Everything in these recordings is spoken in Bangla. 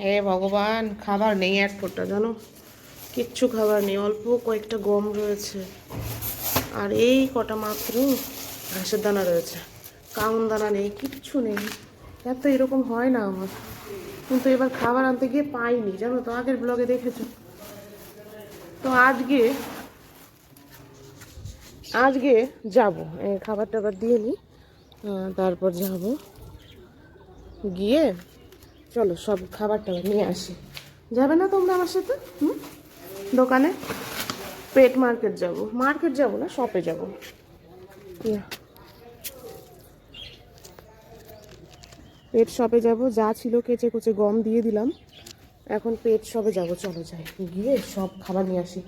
হে ভগবান, খাবার নেই এক ফোঁটা, জানো? কিচ্ছু খাবার নেই, অল্প কয়েকটা গম রয়েছে। আর এই কটা মাত্র ঘাসের দানা রয়েছে। কাউন দানা নেই, কিচ্ছু নেই। এত এরকম হয় না আমার। কিন্তু এবার খাবার আনতে গিয়ে পাইনি, জানো তো, আগের ব্লগে দেখেছ? তো আজকে আজকে যাব। খাবার টাবার দিয়ে নিই তারপর যাব। গিয়ে চলো সব খাবার টাবার নিয়ে আসি। যাবে না তোমরা আমার সাথে? হুম? দোকানে? পেট মার্কেট যাব। মার্কেট যাব না, শপে যাব। পেট শপে যাব, যা ছিল কেচে কুচে গম দিয়ে দিলাম। এখন পেট শপে যাব, চলো যাই। গিয়ে সব খাবার নিয়ে আসি।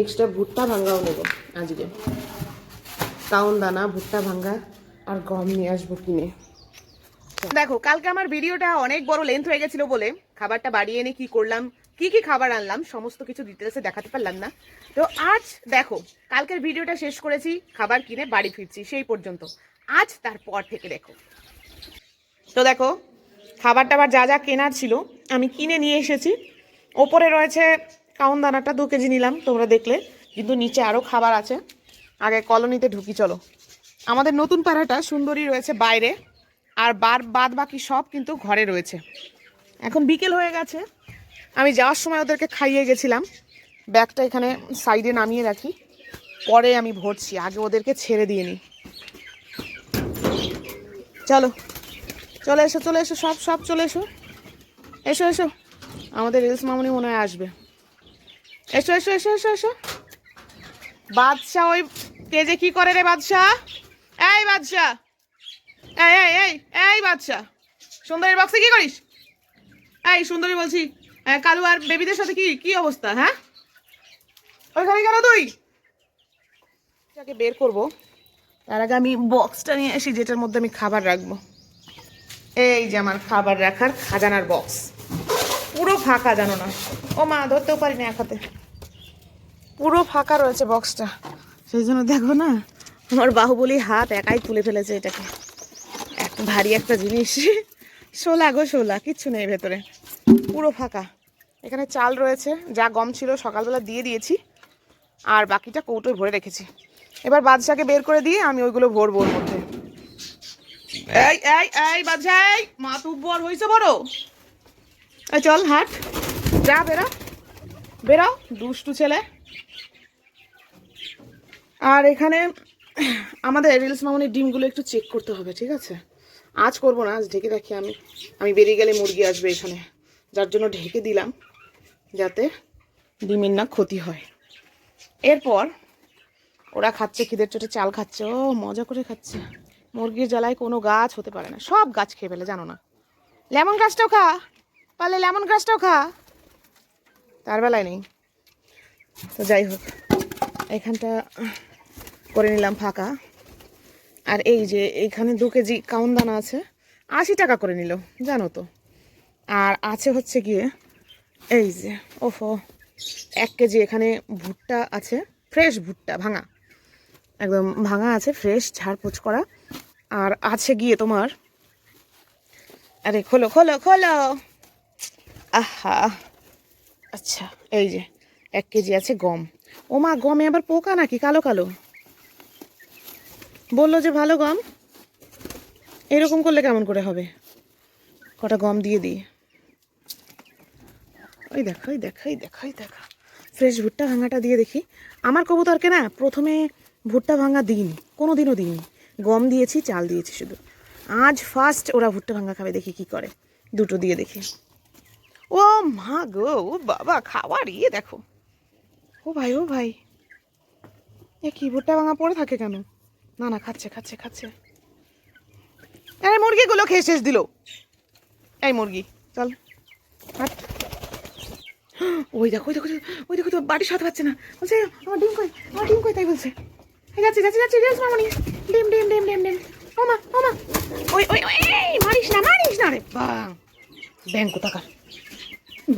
এক্সট্রা ভুট্টা ভাঙ্গাও নেব আজকে। কাউন দানা ভুট্টা ভাঙ্গা আর গম নিয়ে আসব কিনে। দেখো। কালকে আমার ভিডিওটা অনেক বড় লেন্থ হয়ে গেছিল বলে খাবারটা বাড়িয়ে এনে কি করলাম, কি কি খাবার আনলাম, সমস্ত কিছু ডিটেলসে দেখাতে পারলাম না। তো আজ দেখো, কালকের ভিডিওটা শেষ করেছি, খাবার কিনে বাড়ি ফিরছি, সেই পর্যন্ত। আজ তারপর থেকে দেখো। তো দেখো খাবার টাবার যা যা কেনার ছিল, আমি কিনে নিয়ে এসেছি। ওপরে রয়েছে কাউন দানাটা, দু কেজি নিলাম, তোমরা দেখলে। কিন্তু নিচে আরও খাবার আছে। আগে কলোনিতে ঢুকি, চলো। আমাদের নতুন পাড়াটা সুন্দরী রয়েছে বাইরে। আর বার বাদ বাকি সব কিন্তু ঘরে রয়েছে। এখন বিকেল হয়ে গেছে। আমি যাওয়ার সময় ওদেরকে খাইয়ে গেছিলাম। ব্যাগটা এখানে সাইডে নামিয়ে রাখি। পরে আমি ভরছি, আগে ওদেরকে ছেড়ে দিয়ে নিই। চলো, চলে এসো চলে এসো, সব সব চলে এসো। এসো এসো। আমাদের রিলস মামনি মনে হয় আসবে। এসো এসো এসো এসো এসো। বাদশাহ ওই পেজে কি করে রে বাদশাহ? এই বাদশাহ! এই এই এই এই বাদশাহ সুন্দরীর বক্সে কি করিস? এই, সুন্দরী বলছি কালু আর বেবিদের সাথে কি কি অবস্থা হ্যাঁ? ওইখানে কেন তুই? এটাকে বের করব, তার আগে আমি বক্সটা নিয়ে আসি, যেটার মধ্যে আমি খাবার রাখব। এই যে আমার খাবার রাখার খাজানার বক্স পুরো ফাঁকা জানো না। ও মা, ধরতেও পারি না এক হাতে। পুরো ফাঁকা রয়েছে বক্সটা সেই জন্য দেখো না, আমার বাহুবলী হাত একাই তুলে ফেলেছে এটাকে। ভারী একটা জিনিস। শোলা গো শোলা, কিচ্ছু নেই ভেতরে। পুরো ফাঁকা। এখানে চাল রয়েছে, যা গম ছিল, সকালবেলা দিয়ে দিয়েছি। আর বাকিটা কৌটোয় ভরে রেখেছি। এবার বাদশাকে বের করে দিয়ে আমি ওইগুলো ভরবো ওর মধ্যে। এই এই এই মা হয়েছে বড়। চল, হাট। যা, বেরা। বেরাও দুষ্টু ছেলে। আর এখানে আমাদের রিলস মামনির ডিমগুলো একটু চেক করতে হবে, ঠিক আছে? আজ করব না, আজ ঢেকে রাখি আমি। আমি বেরিয়ে গেলে মুরগি আসবে এখানে। যার জন্য ঢেকে দিলাম, যাতে ডিমের না ক্ষতি হয়। এরপর ওরা খাচ্ছে, খিদের চোটে চাল খাচ্ছে। ও, মজা করে খাচ্ছে। মুরগির জ্বালায় কোনো গাছ হতে পারে না। সব গাছ খেয়ে ফেলে, জানো না। লেমন গাছটাও খা। পারলে লেমন গাছটাও খা। তার বেলায় নেই। তো যাই হোক, এখানটা করে নিলাম ফাঁকা। আর এই যে এইখানে দু কেজি কাউন দানা আছে, আশি টাকা করে নিল, জানো তো। আর আছে হচ্ছে গিয়ে, এই যে, ওফো, এক কেজি এখানে ভুট্টা আছে, ফ্রেশ ভুট্টা, ভাঙা। একদম ভাঙা আছে, ফ্রেশ, ঝাড়পোছ করা। আর আছে গিয়ে তোমার, আরে খোলো খোলো খোলো। আহা আচ্ছা এই যে, এক কেজি আছে গম। ও মা গমে আবার পোকা নাকি? কালো কালো। বলল যে, ভালো গম। এরকম করলে কেমন করে হবে? কটা গম দিয়ে দিই। ওই দেখো ওই দেখো ওই দেখো ওই দেখো। ফ্রেশ ভুট্টা ভাঙাটা দিয়ে দেখি। আমার কবুতরকে না, প্রথমে ভুট্টা ভাঙা দিইনি কোনো দিনও দিইনি। গম দিয়েছি, চাল দিয়েছি শুধু। আজ ফার্স্ট ওরা ভুট্টা ভাঙা খাবে, দেখি কি করে। দুটো দিয়ে দেখি। ও মা গো, ও বাবা, খাবার ইয়ে দেখো। ও ভাই ও ভাই। এ কি, ভুট্টা ভাঙা পড়ে থাকে কেন? না না, খাচ্ছে খাচ্ছে খাচ্ছে। এই মুরগিগুলো খেয়ে শেষ দিল। এই মুরগি, চল। ওই দেখো ওই দেখো ওই দেখো তো বাড়ি সাথে পাচ্ছে না। বলছে, আমার ডিম কই, আমার ডিম কই? তাই বলছে। এই যাচ্ছি যাচ্ছি যাচ্ছি রেস মামনি। ডিম ডিম ডিম ডিম ডিম। ওমা ওমা ওই ওই ওই মারিস না মারিস না রে বা। ব্যাংক কোথাকার।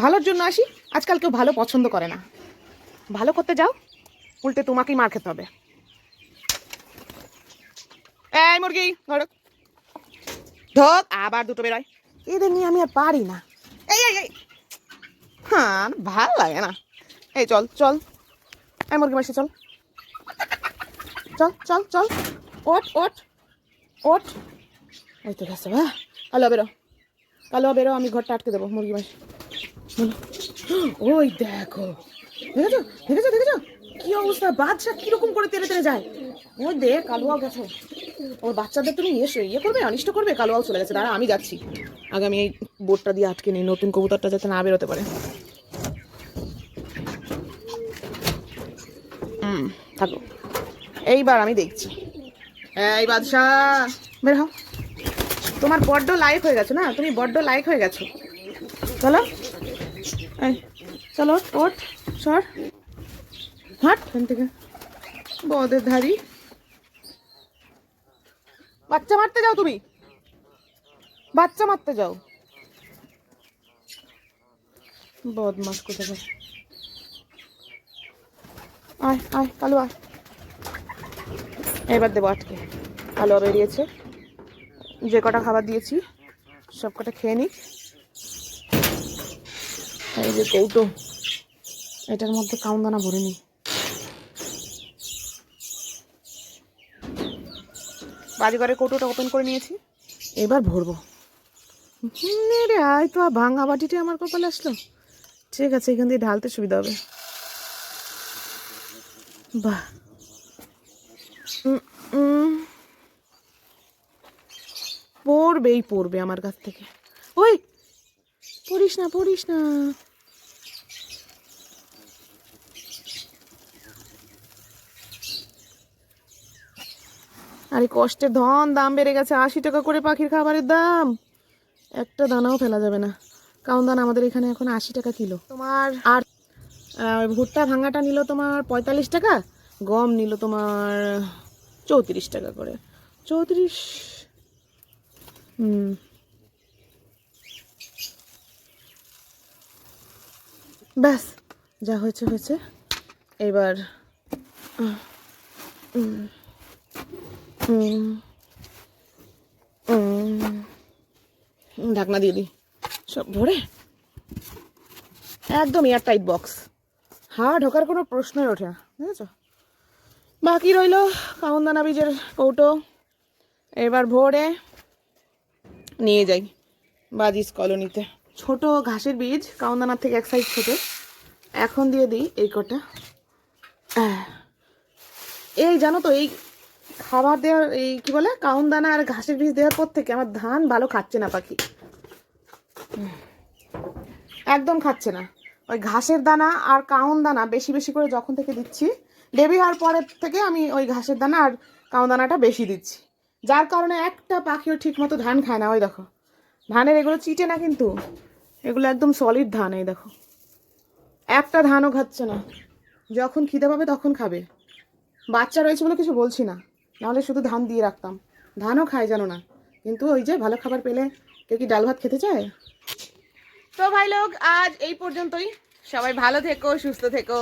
ভালোর জন্য আসি, আজকাল কেউ ভালো পছন্দ করে না। ভালো করতে যাও, উল্টে তোমাকেই মার খেতে হবে। এই মুরগি ধরো। ঢোক আবার দুটো বেরোয় এদের নিয়ে আমি আর পারি না। এই এই এই। হ্যাঁ ভালো লাগে না। এই চল চল। এই মুরগি মাসি চল। চল চল চল। ওঠ ওঠ ওঠ। ওই তো গেছে বা কালো বেরো। কালো বেরো আমি ঘরটা আটকে দেবো মুরগি মাসি ওই দেখো। দেখেছ? দেখেছ? দেখেছ? কি অবস্থা? বাচ্চা কীরকম করে তেড়ে তেড়ে যায়? ওই দেখ কালুয়াও গেছে। ওর বাচ্চাদের তুমি এসে ইয়ে করবে, অনিষ্ট করবে, কালো কালুয়াও চলে গেছে, দাঁড়া, আমি যাচ্ছি। আগে আমি এই বোর্ডটা দিয়ে আটকে নিই নতুন কবুতরটা যাতে না বেরোতে পারে। হুম, থাকো। এইবার আমি দেখছি। এই বাদশাহ, বের হও। তোমার বড্ড লাইক হয়ে গেছে না? তুমি বড্ড লাইক হয়ে গেছো। চলো। চলো, ওঠ, সর। হাট, এখান থেকে। বদের ধারি। বাচ্চা মারতে যাও তুমি। বাচ্চা মারতে যাও। বদমাস কোথায় আয় আয়, কালো, আয়। এবার দেবো আটকে। কালো বেরিয়েছে যে কটা খাবার দিয়েছি, সব কটা খেয়ে নিক। এই যে কৌটো, এটার মধ্যে কাউন্দানা ভরে নি বাড়িঘরে কৌটোটা ওপেন করে নিয়েছি। এবার ভরবো। রে আয় তো ভাঙা বাটিটা আমার কপালে আসলো। ঠিক আছে, এখান দিয়ে ঢালতে সুবিধা হবে। বাহ। পড়বেই পড়বে আমার কাছ থেকে। ওই, পড়িস না পড়িস না। আরে কষ্টের ধন দাম বেড়ে গেছে। আশি টাকা করে পাখির খাবারের দাম। একটা দানাও ফেলা যাবে না। কারণ দানা আমাদের এখানে এখন আশি টাকা কিলো। তোমার আর ভুট্টা ভাঙাটা নিল তোমার পঁয়তাল্লিশ টাকা গম নিল তোমার চৌত্রিশ টাকা করে। চৌত্রিশ হুম। ব্যাস যা হয়েছে হয়েছে। এবার উম, ঢাকনা দিয়ে দিই। সব ভরে? একদম এয়ার টাইট বক্স হাওয়া ঢোকার কোনো প্রশ্নই ওঠে না, বুঝেছ? বাকি রইল কাউন্দানা বীজের কৌটো। এবার ভোরে নিয়ে যাই বাজিস কলোনিতে। ছোট ঘাসের বীজ কাউন্দানার থেকে এক সাইজ ছোট। এখন দিয়ে দিই এই কটা। এই জানো তো, এই খাবার দেওয়ার এই কি বলে কাউন দানা আর ঘাসের বীজ দেওয়ার পর থেকে আমার ধান ভালো খাচ্ছে না পাখি। একদম খাচ্ছে না। ওই ঘাসের দানা আর কাউন দানা বেশি বেশি করে যখন থেকে দিচ্ছি বেবি হওয়ার পরের থেকে আমি ওই ঘাসের দানা আর কাউন দানাটা বেশি দিচ্ছি। যার কারণে একটা পাখিও ঠিক মতো ধান খায় না, ওই দেখো। ধানের এগুলো চিটে না কিন্তু, এগুলো একদম সলিড ধান, এই দেখো। একটা ধানও খাচ্ছে না। যখন খিদে পাবে তখন খাবে। বাচ্চা রয়েছে বলে কিছু বলছি না। নাহলে শুধু ধান দিয়ে রাখতাম। ধানও খায় জানো না। কিন্তু ওই যে ভালো খাবার পেলে কেউ কি ডাল ভাত খেতে চায়? তো ভাই লোক, আজ এই পর্যন্তই। সবাই ভালো থেকো, সুস্থ থেকো।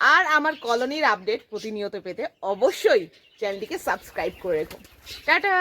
আর আমার কলোনির আপডেট প্রতিনিয়ত পেতে অবশ্যই চ্যানেলটিকে সাবস্ক্রাইব করে রেখো। টাটা!